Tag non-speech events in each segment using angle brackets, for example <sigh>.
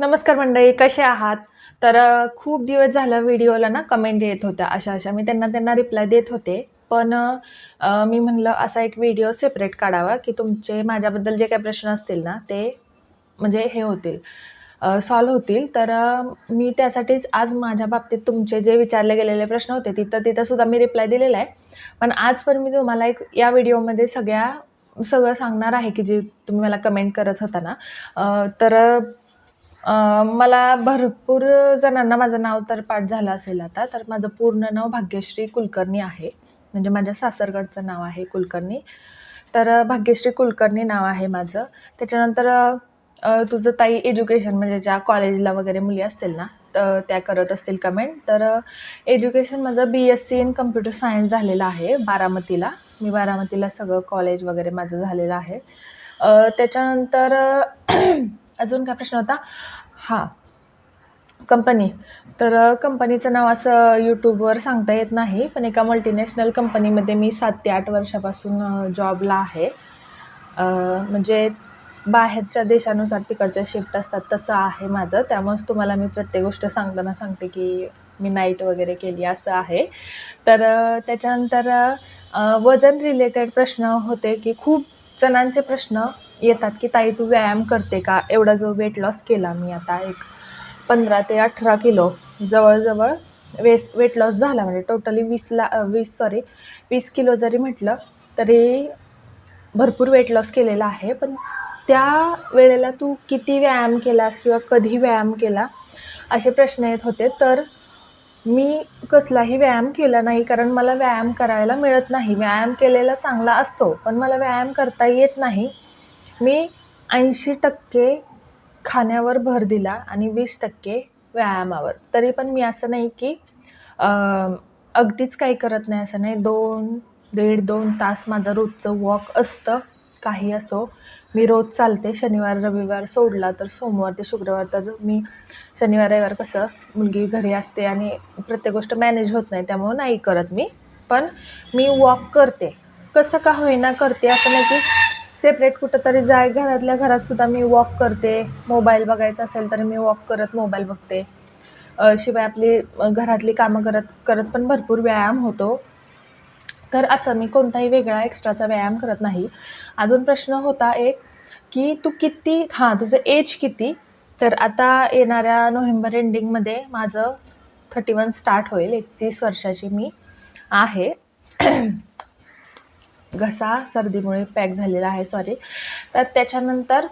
नमस्कार मंडळी कसे आहात? तर खूप दिवस झालं व्हिडिओला ना कमेंट येत होत्या अशा अशा. मी त्यांना त्यांना रिप्लाय देत होते. पण मी म्हणलं असा एक व्हिडिओ सेपरेट काढावा की तुमचे माझ्याबद्दल जे काही प्रश्न असतील ना ते म्हणजे हे होतील सॉल्व होतील. तर मी त्यासाठीच आज माझ्या बाबतीत तुमचे जे विचारले गेलेले प्रश्न होते तिथं तिथं सुद्धा मी रिप्लाय दिलेला आहे. पण आज पण मी तुम्हाला एक या व्हिडिओमध्ये सगळ्या सगळं सांगणार आहे की जे तुम्ही मला कमेंट करत होता ना. तर मला भरपूर जणांना माझं नाव तर पाठ झालं असेल आता तर माझं पूर्ण नाव भाग्यश्री कुलकर्णी आहे. म्हणजे माझ्या सासरगडचं नाव आहे कुलकर्णी. तर भाग्यश्री कुलकर्णी नाव आहे माझं. त्याच्यानंतर तुझं ताई एज्युकेशन म्हणजे ज्या कॉलेजला वगैरे मुली असतील ना तर त्या करत असतील कमेंट. तर एज्युकेशन माझं B S C in computer science झालेलं आहे बारामतीला. मी बारामतीला सगळं कॉलेज वगैरे माझं झालेलं आहे. त्याच्यानंतर <clears throat> अजून काय प्रश्न होता? हां. कंपनी. तर कंपनीचं नाव असं यूट्यूबवर सांगता येत नाही पण एका मल्टीनॅशनल कंपनीमध्ये मी सात ते आठ वर्षापासून जॉबला आहे. म्हणजे बाहेरच्या देशानुसार तिकडच्या शिफ्ट असतात तसं आहे माझं. त्यामुळेच तुम्हाला मी प्रत्येक गोष्ट सांगताना सांगते की मी नाईट वगैरे केली असं आहे. तर त्याच्यानंतर वजन रिलेटेड प्रश्न होते की खूप जणांचे प्रश्न येतात की ताई तू व्यायाम करते का? एवढा जो वेट लॉस केला मी आता एक पंधरा ते अठरा किलो जवळजवळ वेस वेट लॉस झाला म्हणजे टोटली वीसला वीस सॉरी वीस किलो जरी म्हटलं तरी भरपूर वेट लॉस केलेला आहे. पण त्या वेळेला तू किती व्यायाम केलास किंवा कधी व्यायाम केला असे प्रश्न येत होते. तर मी कसलाही व्यायाम केला नाही कारण मला व्यायाम करायला मिळत नाही. व्यायाम केलेला चांगला असतो पण मला व्यायाम करता येत नाही. मी ऐंशी टक्के खाण्यावर भर दिला आणि वीस टक्के व्यायामावर. तरी पण मी असं नाही की अगदीच काही करत नाही असं नाही. दोन दीड दोन तास माझं रोजचं वॉक असतं काही असो. मी रोज चालते शनिवार रविवार सोडला तर सोमवार ते शुक्रवार तर मी शनिवार रविवार कसं मुलगी घरी असते आणि प्रत्येक गोष्ट मॅनेज होत नाही त्यामुळं नाही करत मी. पण मी वॉक करते. कसं का होईना करते असं नाही की सेपरेट कुठंतरी जाय घरातल्या घरात सुद्धा मी वॉक करते. मोबाईल बघायचा असेल तर मी वॉक करत मोबाईल बघते. शिवाय आपली घरातली कामं करत करत पण भरपूर व्यायाम होतो. तर असं मी कोणताही वेगळा एक्स्ट्राचा व्यायाम करत नाही. अजून प्रश्न होता एक की तू किती हां तुझं एज किती? तर आता येणाऱ्या नोव्हेंबर एंडिंगमध्ये माझं थर्टी वन स्टार्ट होईल एकतीस वर्षाची मी आहे. घसा सर्दीमुळे पॅक झालेला आहे सॉरी तर त्याच्यानंतर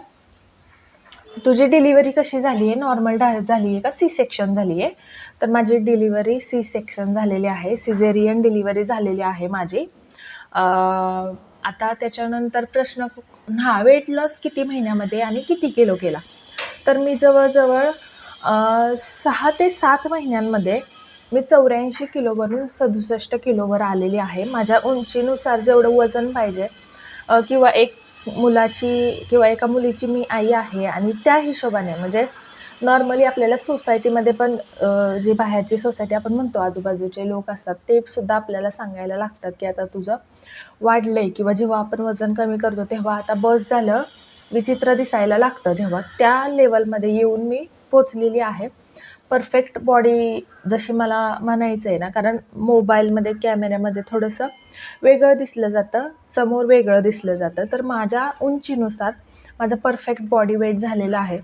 तुझी डिलिव्हरी कशी झाली आहे? नॉर्मल डा झाली आहे का? सी सेक्शन झाली आहे. तर माझी डिलिव्हरी सी सेक्शन झालेली आहे. सिझेरियन डिलिव्हरी झालेली आहे माझी. आता त्याच्यानंतर प्रश्न हां वेट लॉस किती महिन्यामध्ये आणि किती किलो केला? तर मी जवळजवळ सहा ते सात महिन्यांमध्ये मी चौऱ्याऐंशी किलोवरून सदुसष्ट किलोवर आलेली आहे. माझ्या उंचीनुसार जेवढं वजन पाहिजे किंवा एक मुलाची किंवा एका मुलीची मी आई आहे आणि त्या हिशोबाने म्हणजे नॉर्मली आपल्याला सोसायटीमध्ये पण जी बाहेरची सोसायटी आपण म्हणतो आजूबाजूचे लोक असतात ते सुद्धा आपल्याला सांगायला लागतात की आता तुझं वाढलंय किंवा जेव्हा आपण वजन कमी करतो तेव्हा आता बस झालं विचित्र दिसायला लागतं. जेव्हा त्या लेवलमध्ये येऊन मी पोचलेली आहे. परफेक्ट बॉडी जशी मला म्हणायचं आहे ना कारण मोबाईलमध्ये कॅमेऱ्यामध्ये थोडंसं वेगळं दिसलं जातं समोर वेगळं दिसलं जातं. तर माझ्या उंचीनुसार माझं परफेक्ट बॉडी वेट झालेलं आहे.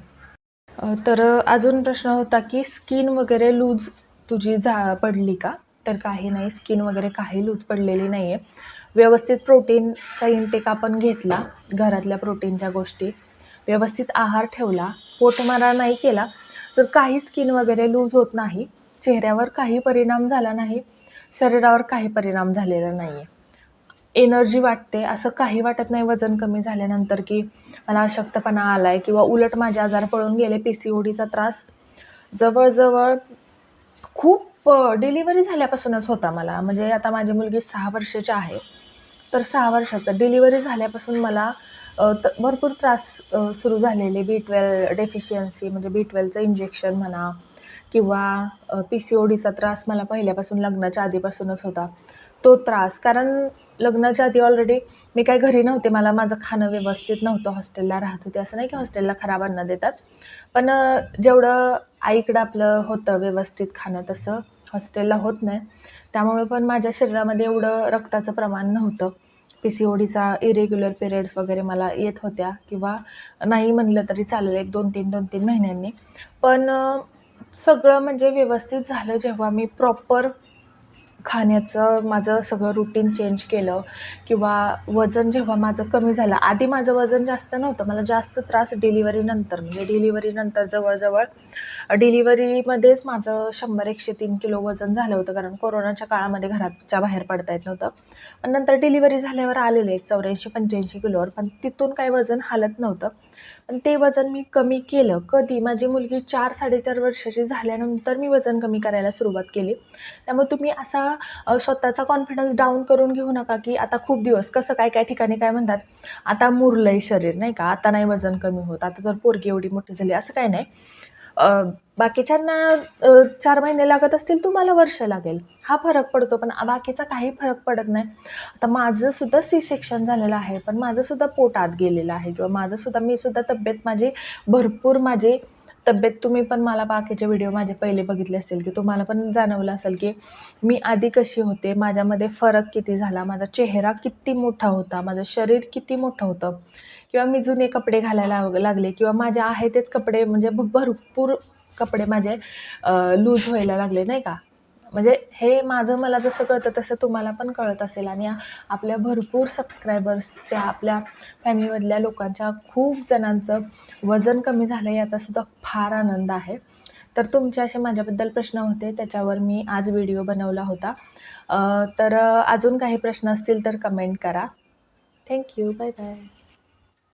तर अजून प्रश्न होता की स्किन वगैरे लूज तुझी झा पडली का? तर काही नाही स्किन वगैरे काही लूज पडलेली नाही आहे व्यवस्थित प्रोटीनचा इंटेक आपण घेतला घरातल्या प्रोटीनच्या गोष्टी. व्यवस्थित आहार ठेवला पोटमारा नाही केला तर काही स्किन वगैरे लूज होत नाही. चेहऱ्यावर काही परिणाम झाला नाही. शरीरावर काही परिणाम झालेला नाही आहे एनर्जी वाटते. असं काही वाटत नाही वजन कमी झाल्यानंतर की मला अशक्तपणा आला आहे किंवा उलट माझे आजार पळून गेले पी सी ओ डीचा त्रास. जवळजवळ खूप डिलिव्हरी झाल्यापासूनच होता मला. म्हणजे आता माझी मुलगी सहा वर्षाची आहे. तर सहा वर्षाचं डिलिव्हरी झाल्यापासून मला भरपूर त्रास सुरू झालेले बी ट्वेल्व डेफिशियन्सी म्हणजे बी ट्वेल्वचं इंजेक्शन म्हणा किंवा पी सी ओ डीचा त्रास मला पहिल्यापासून लग्नाच्या आधीपासूनच होता. तो त्रास कारण लग्नाच्या आधी ऑलरेडी मी काही घरी नव्हते मला माझं खाणं व्यवस्थित नव्हतं हॉस्टेलला राहत होते. असं नाही की हॉस्टेलला खराब अन्न देतात पण जेवढं आईकडं आपलं होतं व्यवस्थित खाणं तसं हॉस्टेलला होत नाही. त्यामुळं पण माझ्या शरीरामध्ये एवढं रक्ताचं प्रमाण नव्हतं. पी सी ओडीचा इरेग्युलर पिरियड्स वगैरे मला येत होत्या किंवा नाही म्हणलं तरी चालेल एक दोन तीन दोन तीन महिन्यांनी. पण सगळं म्हणजे व्यवस्थित झालं जेव्हा मी प्रॉपर खाण्याचं माझं सगळं रुटीन चेंज केलं किंवा वजन जेव्हा माझं कमी झालं आधी माझं वजन जास्त नव्हतं मला जास्त त्रास डिलिव्हरीनंतर म्हणजे डिलिव्हरीनंतर जवळजवळ डिलिव्हरीमध्येच माझं शंभर एकशे तीन किलो वजन झालं होतं कारण कोरोनाच्या काळामध्ये घराच्या बाहेर पडता येत नव्हतं. पण नंतर डिलिव्हरी झाल्यावर आलेले एक चौऱ्याऐंशी पंच्याऐंशी किलोवर पण तिथून काही वजन हालत नव्हतं. आणि ते वजन मी कमी केलं. कधी माझी मुलगी चार साडेचार वर्षाची झाल्यानंतर मी वजन कमी करायला सुरुवात केली. त्यामुळे तुम्ही असा स्वतःचा कॉन्फिडन्स डाऊन करून घेऊ नका की आता खूप दिवस कसं काय काय ठिकाणी काय म्हणतात आता मुरलंय शरीर नाही का? आता नाही वजन कमी होत. आता तर पोरगी एवढी मोठी झाली असं काय नाही. बाकीच्यांना चार महिने लागत असतील तुम्हाला वर्ष लागेल. हा फरक पडतो पण बाकीचा काही फरक पडत नाही. आता माझं सुद्धा सी सेक्शन झालेलं आहे पण माझं सुद्धा पोट आत गेलेलं आहे किंवा माझं सुद्धा मी सुद्धा तब्येत माझी भरपूर माझी तब्येत तुम्ही पण मला बाकीचे व्हिडिओ माझे पहिले बघितले असेल की तुम्हाला पण जाणवलं असेल की मी आधी कशी होते माझ्यामध्ये फरक किती झाला माझा चेहरा किती मोठा होता माझं शरीर किती मोठं होतं. किंवा मी जुने कपडे घालायला लागले किंवा माझे आहे तेच कपडे म्हणजे भरपूर कपडे माझे लूज व्हायला लागले नाही का? म्हणजे हे माझं मला जसं कळतं तसं तुम्हाला पण कळत असेल आणि आपल्या भरपूर सबस्क्रायबर्सच्या आपल्या फॅमिलीमधल्या लोकांच्या खूप जणांचं वजन कमी झालं याचा सुद्धा फार आनंद आहे. तर तुमचे असे माझ्याबद्दल प्रश्न होते त्याच्यावर मी आज व्हिडिओ बनवला होता. तर अजून काही प्रश्न असतील तर कमेंट करा. Thank you bye bye